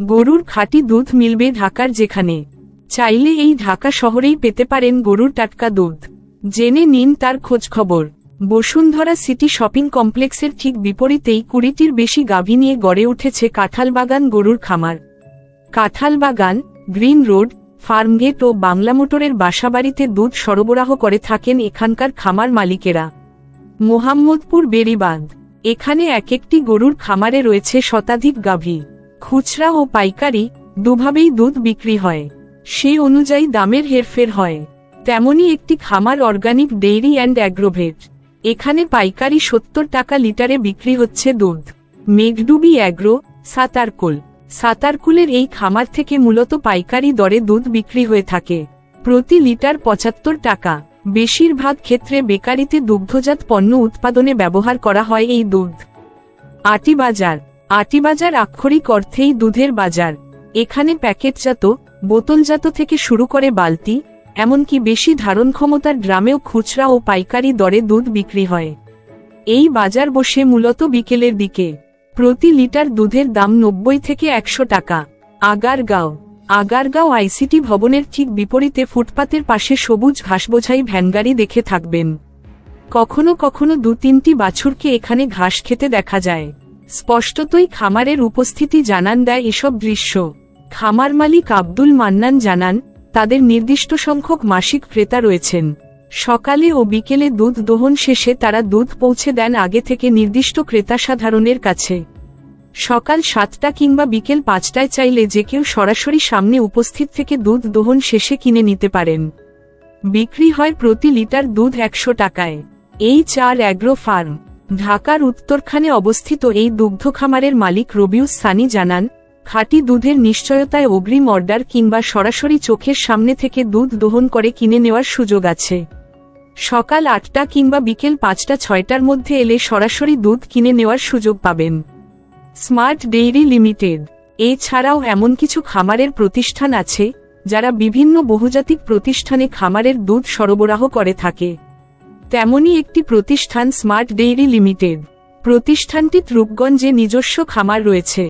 গরুর খাঁটি দুধ মিলবে ঢাকার যেখানে। চাইলে এই ঢাকা শহরেই পেতে পারেন গরুর টাটকা দুধ। জেনে নিন তার খোঁজখবর বসুন্ধরা সিটি শপিং কমপ্লেক্সের ঠিক বিপরীতেই কুড়িটির বেশি গাভী নিয়ে গড়ে উঠেছে কাঁঠালবাগান গরুর খামার। কাঁঠালবাগান, গ্রিন রোড, ফার্মগেট ও বাংলা মোটরের বাসাবাড়িতে দুধ সরবরাহ করে থাকেন এখানকার খামার মালিকেরা। মোহাম্মদপুর বেরিবাঁধ এখানে এক একটি গরুর খামারে রয়েছে শতাধিক গাভী। খুচরা ও পাইকারি দুভাবেই দুধ বিক্রি হয়। সে অনুযায়ী দামের হেরফের হয়। তেমনি একটি খামার অর্গানিক ডেইরি অ্যান্ড অ্যাগ্রোভেট। এখানে পাইকারি সত্তর টাকা লিটারে বিক্রি হচ্ছে দুধ। মেঘডুবি অ্যাগ্রো, সাতারকুল। সাতারকুলের এই খামার থেকে মূলত পাইকারি দরে দুধ বিক্রি হয়ে থাকে। প্রতি লিটার পঁচাত্তর টাকা। বেশিরভাগ ক্ষেত্রে বেকারিতে দুগ্ধজাত পণ্য উৎপাদনে ব্যবহার করা হয় এই দুধ। আটিবাজার আটিবাজার আক্ষরিক অর্থেই দুধের বাজার। এখানে প্যাকেটজাত, বোতলজাত থেকে শুরু করে বালতি, এমনকি বেশি ধারণ ক্ষমতার গ্রামেও খুচরা ও পাইকারি দরে দুধ বিক্রি হয়। এই বাজার বসে মূলত বিকেলের দিকে। প্রতি লিটার দুধের দাম নব্বই থেকে একশো টাকা। আগারগাঁও। আগারগাঁও আইসিটি ভবনের ঠিক বিপরীতে ফুটপাতের পাশে সবুজ ঘাসবোঝাই ভ্যানগাড়ি দেখে থাকবেন। কখনো কখনো দু তিনটি বাছুরকে এখানে ঘাস খেতে দেখা যায়। স্পষ্টতই খামারের উপস্থিতি জানান দেয় এসব দৃশ্য। খামার মালিক আব্দুল মান্নান জানান, তাদের নির্দিষ্ট সংখ্যক মাসিক ক্রেতা রয়েছেন। সকালে ও বিকেলে দুধ দোহন শেষে তারা দুধ পৌঁছে দেন আগে থেকে নির্দিষ্ট ক্রেতা সাধারণের কাছে। সকাল সাতটা কিংবা বিকেল পাঁচটায় চাইলে যে কেউ সরাসরি সামনে উপস্থিত থেকে দুধ দোহন শেষে কিনে নিতে পারেন। বিক্রি হয় প্রতি লিটার দুধ একশো টাকায়। এই চার অ্যাগ্রো ফার্ম। ঢাকার উত্তরখানে অবস্থিত এই দুগ্ধ খামারের মালিক রবিউস সানি জানান, খাঁটি দুধের নিশ্চয়তায় অগ্রিম অর্ডার কিংবা সরাসরি চোখের সামনে থেকে দুধ দোহন করে কিনে নেওয়ার সুযোগ আছে। সকাল আটটা কিংবা বিকেল পাঁচটা ছয়টার মধ্যে এলে সরাসরি দুধ কিনে নেওয়ার সুযোগ পাবেন। Smart dairy limited. এছাড়াও এমন কিছু খামারের প্রতিষ্ঠান আছে, যারা বিভিন্ন বহুজাতিক প্রতিষ্ঠানে খামারের দুধ সরবরাহ করে থাকে। তেমনি একটি প্রতিষ্ঠান স্মার্ট ডেইরি লিমিটেড প্রতিষ্ঠানটির রূপগঞ্জে নিজস্ব খামার রয়েছে।